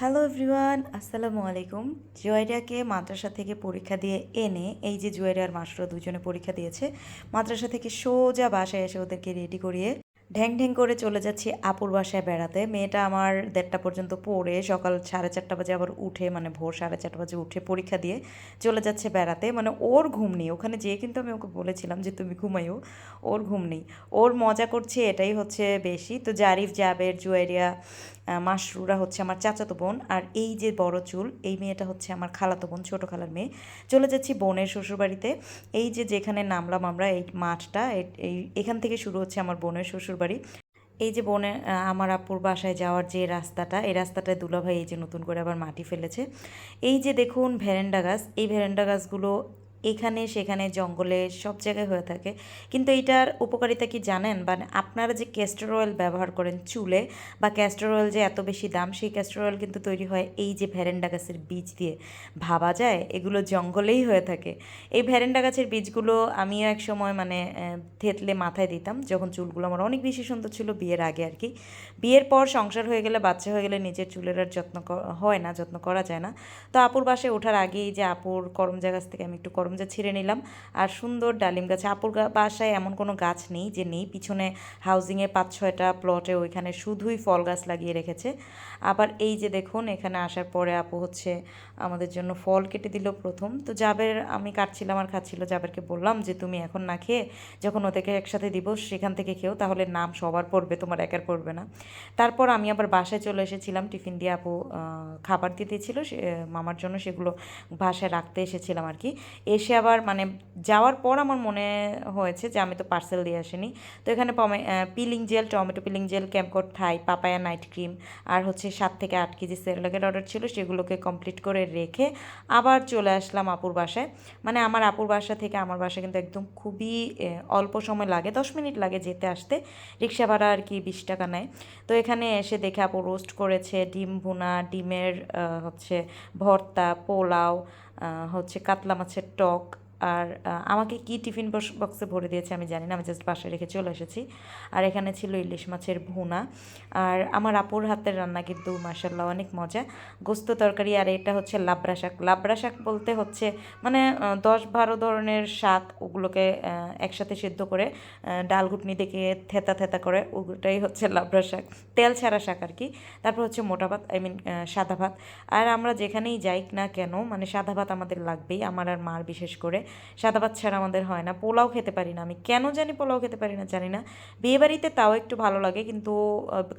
Hello everyone আসসালামু আলাইকুম। জুয়েরিয়াকে মাদ্রাসা থেকে পরীক্ষা দিয়ে এনে, এই যে জুয়েরিয়ার মাস্টার দুজনে পরীক্ষা দিয়েছে, মাদ্রাসা থেকে সোজা বাসায় এসে ওদেরকে রেডি করিয়ে ঢ্যাং ঢ্যাং করে চলে যাচ্ছি আপুর বাসায় বেড়াতে। মেয়েটা আমার দেড়টা পর্যন্ত পড়ে, সকাল সাড়ে চারটা বাজে আবার উঠে মানে ভোর সাড়ে চারটা বাজে উঠে পরীক্ষা দিয়ে চলে যাচ্ছে বেড়াতে। মানে ওর ঘুম নেই। ওখানে যেয়ে কিন্তু আমি ওকে বলেছিলাম যে, তুমি ঘুমাইও ওর ঘুম নেই। ওর মজা করছে এটাই হচ্ছে বেশি। তো জারিফ, জাবের জুয়েরিয়া মাসরুরা হচ্ছে আমার চাচাতো বোন। আর এই যে বড় চুল, এই মেয়েটা হচ্ছে আমার খালাতো বোন, ছোটো খালার মেয়ে। চলে যাচ্ছি বোনের শ্বশুরবাড়িতে। এই যে যেখানে নামলাম আমরা, এই মাঠটা এই, এখান থেকে শুরু হচ্ছে আমার বোনের শ্বশুরবাড়ি এই যে বনে আমার আপুর বাসায় যাওয়ার যে রাস্তাটা, এই রাস্তাটায় দুলাভাই এই যে নতুন করে আবার মাটি ফেলেছে। এই যে দেখুন ভেরেন্ডা গাছ, এই ভেরেন্ডা গাছগুলো এখানে, সেখানে, জঙ্গলে, সব জায়গায় হয়ে থাকে। কিন্তু এটার উপকারিতা কি জানেন? মানে আপনারা যে ক্যাস্টর অয়েল ব্যবহার করেন চুলে, বা ক্যাস্টর অয়েল যে এত বেশি দাম, সেই ক্যাস্টর অয়েল কিন্তু তৈরি হয় এই যে ভ্যারেন্ডা গাছের বীজ দিয়ে। ভাবা যায়, এগুলো জঙ্গলেই হয়ে থাকে। এই ভ্যারেন্ডা গাছের বীজগুলো আমিও এক সময় মানে থেতলে মাথায় দিতাম, যখন চুলগুলো আমার অনেক বেশি সুন্দর ছিল বিয়ের আগে আর কি। বিয়ের পর সংসার হয়ে গেলে, বাচ্চা হয়ে গেলে নিজের চুলের আর যত্ন হয় না, যত্ন করা যায় না। তো আপুর বাসায় ওঠার আগেই যে আপুর করমজা গাছ থেকে আমি একটু করমজা ছিঁড়ে নিলাম। আর সুন্দর ডালিম গাছ, আপুর বাসায় এমন কোনো গাছ নেই যে নেই, পিছনে হাউজিংয়ে পাঁচ ছয়টা প্লটে ওইখানে শুধুই ফল গাছ লাগিয়ে রেখেছে। আবার এই যে দেখুন, এখানে আসার পরে আপু হচ্ছে আমাদের জন্য ফল কেটে দিল প্রথম। তো জাবের, আমি কাটছিলাম আর খাচ্ছিল, জাবেরকে বললাম যে, তুমি এখন না খেয়ে যখন ওদেরকে একসাথে দিব সেখান থেকে খেও, তাহলে নাম সবার পড়বে, তোমার একার পড়বে না। তারপর আমি আবার বাসায় চলে এসেছিলাম, টিফিন দিয়ে আপু খাবার দিতেছিল সে, মামার জন্য সেগুলো বাসায় রাখতে এসেছিলাম আর কি। এসে আবার মানে যাওয়ার পর আমার মনে হয়েছে যে আমি তো পার্সেল দিয়ে আসিনি। তো এখানে peeling gel tomato peeling gel ক্যাম্পকট Thai papaya night cream আর হচ্ছে সাত থেকে আট কেজি সেরেলাকের অর্ডার ছিল, সেগুলোকে কমপ্লিট করে রেখে আবার চলে আসলাম আপুর বাসায়। মানে আমার আপুর বাসা থেকে আমার বাসা কিন্তু একদম খুবই অল্প সময় লাগে, দশ মিনিট লাগে যেতে আসতে, রিক্সা ভাড়া আর কি বিশ টাকা নেয়। তো এখানে এসে দেখে আপু রোস্ট করেছে, ডিম ভুনা, ডিমের হচ্ছে ভর্তা, পোলাও হচ্ছে কাতলা মাছের টক আর আমাকে কি টিফিন বক্সে ভরে দিয়েছে আমি জানি না, আমি জাস্ট বাসায় রেখে চলে এসেছি। আর এখানে ছিল ইলিশ মাছের ভুনা। আর আমার আপুর হাতের রান্না কিন্তু মাসাল্লাহ অনেক মজা। গোস্ত তরকারি আর এটা হচ্ছে লাবড়া শাক। লাবড়া শাক বলতে হচ্ছে মানে দশ বারো ধরনের শাক ওগুলোকে একসাথে সেদ্ধ করে ডাল ঘুটনি থেকে থেতা থেতা করে ওটাই হচ্ছে লাবড়া শাক। তেল ছাড়া শাক আর কি। তারপর হচ্ছে মোটা ভাত, আই মিন সাদা ভাত। আর আমরা যেখানেই যাই না কেন মানে সাদা ভাত আমাদের লাগবেই, আমার আর মার বিশেষ করে। সাদা ভাত ছাড়া আমাদের হয় না। পোলাও খেতে পারি না আমি। কেন জানি পোলাও খেতে পারি না জানি না। বিয়েবাড়িতে তাও একটু ভালো লাগে কিন্তু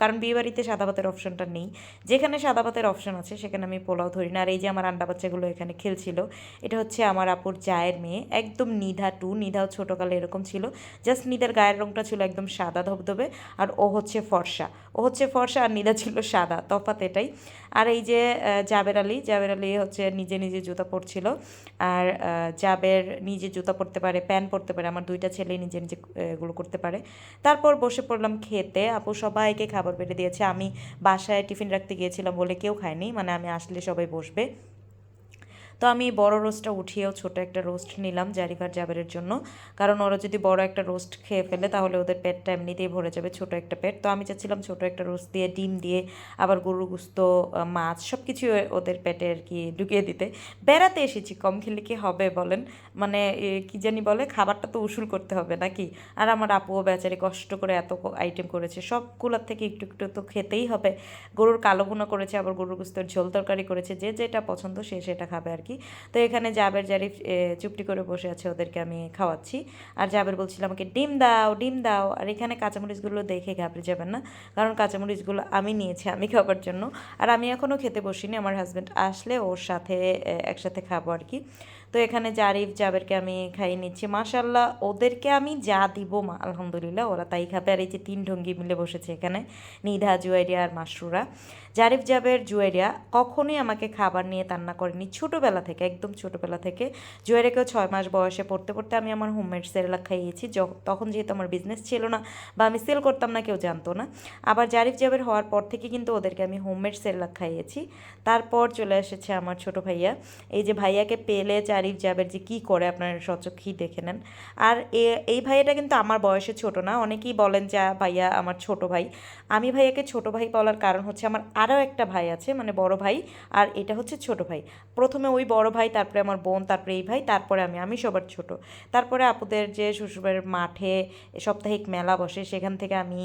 কারণ বিয়েবাড়িতে সাদা ভাতের অপশনটা নেই। যেখানে সাদা ভাতের অপশন আছে সেখানে আমি পোলাও ধরি না। আর এই যে আমার আন্ডা বাচ্চাগুলো এখানে খেলছিল এটা হচ্ছে আমার আপুর জায়ের মেয়ে। একদম নিধা টু। নিধাও ছোটোকালে এরকম ছিল। জাস্ট নিধার গায়ের রংটা ছিল একদম সাদা ধবধবে আর ও হচ্ছে ফর্সা। ও হচ্ছে ফর্সা আর নিধা ছিল সাদা। তফাৎ এটাই। আর এই যে জাবের আলী জাবের আলী হচ্ছে নিজে নিজে জুতা পরছিল। আর আহ, জাবের নিজে জুতা পরতে পারে, প্যান্ট পরতে পারে, আমার দুইটা ছেলে নিজে নিজে এগুলো করতে পারে। তারপর বসে পড়লাম খেতে। আপু সবাইকে খাবার বেড়ে দিয়েছে। আমি বাসায় টিফিন রাখতে গিয়েছিলাম বলে কেউ খায়নি। মানে আমি আসলে সবাই বসবে। তো আমি বড় রোস্টটা উঠিয়েও ছোট একটা রোস্ট নিলাম জারিফার জাবেরের জন্য। কারণ ওরা যদি বড় একটা রোস্ট খেয়ে ফেলে, তাহলে ওদের পেটটা এমনিতেই ভরে যাবে ছোট একটা পেট। তো আমি চাচ্ছিলাম ছোট একটা রোস্ট দিয়ে, ডিম দিয়ে, আবার গরু গুস্ত মাছ সব কিছু ওদের পেটে আর কি ঢুকিয়ে দিতে। বেড়াতে এসেছি, কম খেলে কি হবে বলেন? মানে কি জানি বলে, খাবারটা তো উসুল করতে হবে নাকি? আর আমার আপুও বেচারি কষ্ট করে এত আইটেম করেছে। সবগুলোর থেকে একটু একটু তো খেতেই হবে। গরুর কালো ভুনা করেছে, আবার গরুর গুস্তর ঝোল তরকারি করেছে। যে যেটা পছন্দ সে সেটা খাবে আর কি। তো এখানে জাবের জারিফ চুপটি করে বসে আছে ওদেরকে আমি খাওয়াচ্ছি। আর জাবের বলছিল আমাকে ডিম দাও ডিম দাও। আর এখানে কাঁচামরিচগুলো দেখে ঘাবড়ে যাবেন না। কারণ কাঁচামরিচগুলো আমি নিয়েছি আমি খাবার জন্য। আর আমি এখনও খেতে বসিনি, আমার হাজব্যান্ড আসলে ওর সাথে একসাথে খাব আর কি। তো এখানে জারিফ জাবেরকে আমি খাইয়ে নিচ্ছি। মাশাল্লাহ ওদেরকে আমি যা দিব, মা, আলহামদুলিল্লাহ, ওরা তাই খাবে। আর এই যে তিন ঢঙ্গি মিলে বসেছে এখানে, নিধা জুয়েরিয়া আর মাসরুরা জারিফ জাবের জুয়েরিয়া কখনোই আমাকে খাবার নিয়ে তান্না করেনি। ছোটোবেলা ছোটোবেলা থেকে, একদম ছোটোবেলা থেকে। জুয়েরাকেও ছয় মাস বয়সে পড়তে পড়তে আমি আমার হোমমেড সেরেলাক খাইয়েছি তখন যেহেতু আমার বিজনেস ছিল না বা আমি সেল করতাম না, কেউ জানতো না। আবার জারিফ জাবের হওয়ার পর থেকে কিন্তু ওদেরকে আমি হোমমেড সেরেলাক খাইয়েছি তারপর চলে এসেছে আমার ছোট ভাইয়া। এই যে ভাইয়াকে পেলে জারিফ জাবের যে কী করে, আপনার সচক্ষেই দেখে নেন। আর এই ভাইয়াটা কিন্তু আমার বয়সে ছোট না। অনেকেই বলেন যে ভাইয়া আমার ছোট ভাই। আমি ভাইয়াকে ছোট ভাই বলার কারণ হচ্ছে, আমার আরও একটা ভাই আছে মানে বড় ভাই, আর এটা হচ্ছে ছোট ভাই। প্রথমে ওই বড় ভাই, তারপরে আমার বোন, তারপরে এই ভাই, তারপরে আমি আমি সবার ছোট। তারপরে আপুদের যে শ্বশুরবাড়ির মাঠে সাপ্তাহিক মেলা বসে, সেখান থেকে আমি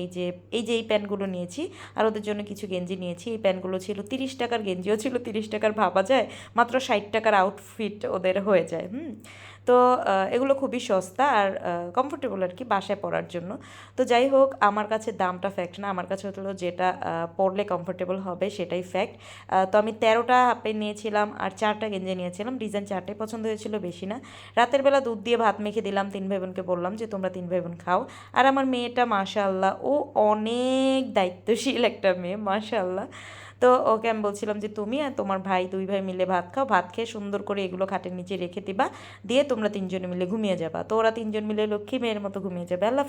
এই যে এই যে এই প্যান্টগুলো নিয়েছি আর ওদের জন্য কিছু গেঞ্জি নিয়েছি। এই প্যান্টগুলো ছিল তিরিশ টাকার, গেঞ্জিও ছিল তিরিশ টাকার, ভাবা যায়। মাত্র ষাট টাকার আউটফিট ওদের হয়ে যায়, হুম? তো এগুলো খুবই সস্তা আর কমফোর্টেবল আর কি বাসায় পরার জন্য। তো যাই হোক, আমার কাছে দামটা ফ্যাক্ট না। আমার কাছে হলো যেটা পরলে কমফোর্টেবল হবে সেটাই ফ্যাক্ট তো আমি তেরোটা হাফ প্যান্ট নিয়েছিলাম আর চারটা গেঞ্জি নিয়েছিলাম। ডিজাইন চারটাই পছন্দ হয়েছিল, বেশি না। রাতের বেলা দুধ দিয়ে ভাত মেখে দিলাম, তিন ভাই বোনকে বললাম যে, তোমরা তিন ভাই বোন খাও। আর আমার মেয়েটা মাশাল্লাহ ও অনেক দায়িত্বশীল একটা মেয়ে মাশাল্লাহ তো ওকে আমি বলছিলাম যে, তুমি আর তোমার ভাই দুই ভাই মিলে ভাত খাও। ভাত খেয়ে সুন্দর করে এগুলো খাটের নিচে রেখে দিবা। দিয়ে তোমরা তিনজনে মিলে ঘুমিয়ে যাবা। তো ওরা তিনজন মিলে লক্ষ্মী মেয়ের মতো ঘুমিয়ে যাবে। আল্লাহ